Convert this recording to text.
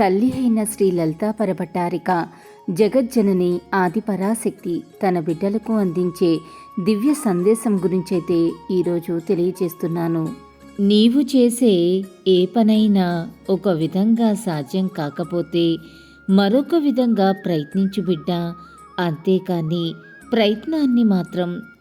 తల్లి అయిన శ్రీ లలితా పరభట్టారిక జగజ్జనని ఆదిపరాశక్తి తన బిడ్డలకు అందించే దివ్య సందేశం గురించైతే ఈరోజు తెలియజేస్తున్నాను. నీవు చేసే ఏ పనైనా ఒక విధంగా సాధ్యం కాకపోతే మరొక విధంగా ప్రయత్నించు బిడ్డ. అంతేకాని ప్రయత్నాన్ని మాత్రం